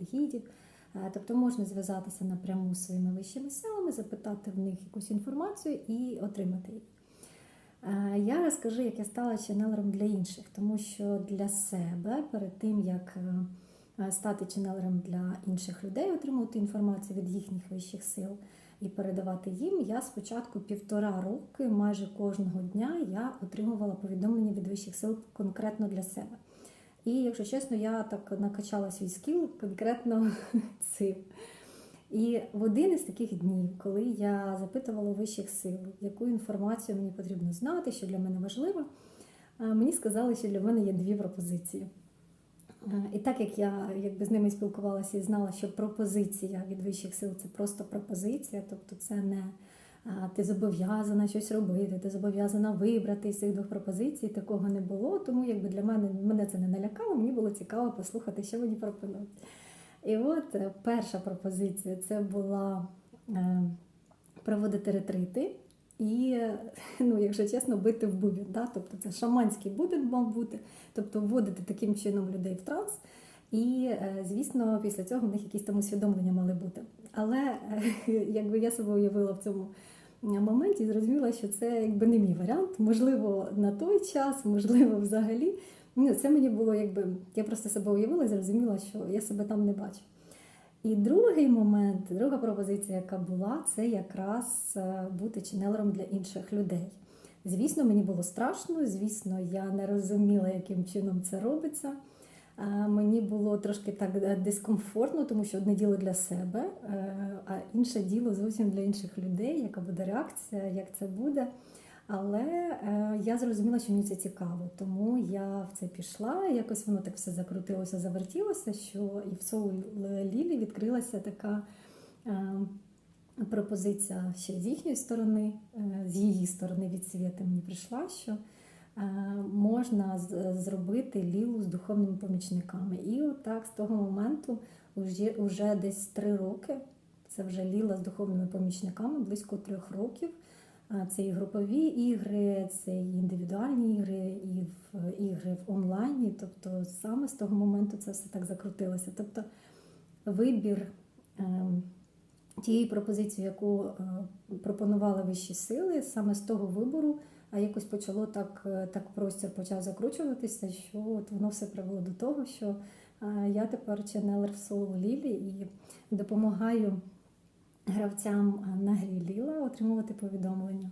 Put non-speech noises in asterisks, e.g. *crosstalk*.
від гідів. Е, Тобто можна зв'язатися напряму з своїми вищими силами, запитати в них якусь інформацію і отримати її. Е, Я розкажу, як я стала ченелером для інших, тому що для себе перед тим, як е, стати ченелером для інших людей, отримувати інформацію від їхніх вищих сил і передавати їм, я спочатку півтора роки, майже кожного дня, я отримувала повідомлення від вищих сил конкретно для себе. І, якщо чесно, я так накачала свій скіл конкретно *laughs* цим. І в один із таких днів, коли я запитувала вищих сил, яку інформацію мені потрібно знати, що для мене важливо, е, мені сказали, що для мене є дві пропозиції. Е, І так як я якби з ними спілкувалася і знала, що пропозиція від вищих сил це просто пропозиція, тобто це не ти зобов'язана щось робити, ти зобов'язана вибрати з цих двох пропозицій, такого не було. Тому якби для мене мене це не налякало, мені було цікаво послухати, що мені пропонують. І от е, перша пропозиція це була е, проводити ретрити. І, *laughs* ну, якщо чесно, бити в бубін. Да? Тобто це шаманський бубін мав бути, тобто вводити таким чином людей в транс. І, е, звісно, після цього в них якісь там усвідомлення мали бути. Але е, *laughs* якби я себе уявила в цьому моменті, зрозуміла, що це якби не мій варіант. Можливо, на той час, можливо, взагалі. Ну, це мені було якби. Я просто себе уявила і зрозуміла, що я себе там не бачу. І другий момент, друга пропозиція, яка була, це якраз е, бути ченелером для інших людей. Звісно, мені було страшно, звісно, я не розуміла, яким чином це робиться. Мені було трошки так е, дискомфортно, тому що одне діло для себе, е, а інше діло зовсім для інших людей, яка буде реакція, як це буде. Але е, я зрозуміла, що мені це цікаво, тому я в це пішла. Якось воно так все закрутилося, завертілося, що і в Соул Лілі відкрилася така пропозиція ще з їхньої сторони, з її сторони від світи мені прийшла, що можна зробити лілу з духовними помічниками. І отак з того моменту вже, вже десь три роки. Це вже ліла з духовними помічниками, близько трьох років. Це і групові ігри, це і індивідуальні ігри, і в ігри в онлайні. Тобто саме з того моменту це все так закрутилося. Тобто вибір тієї пропозиції, яку е, пропонували вищі сили, саме з того вибору, а якось почало так, е, так простір почав закручуватися, що от воно все привело до того, що е, я тепер ченелер в соло Лілі і допомагаю гравцям на грі Ліла отримувати повідомлення.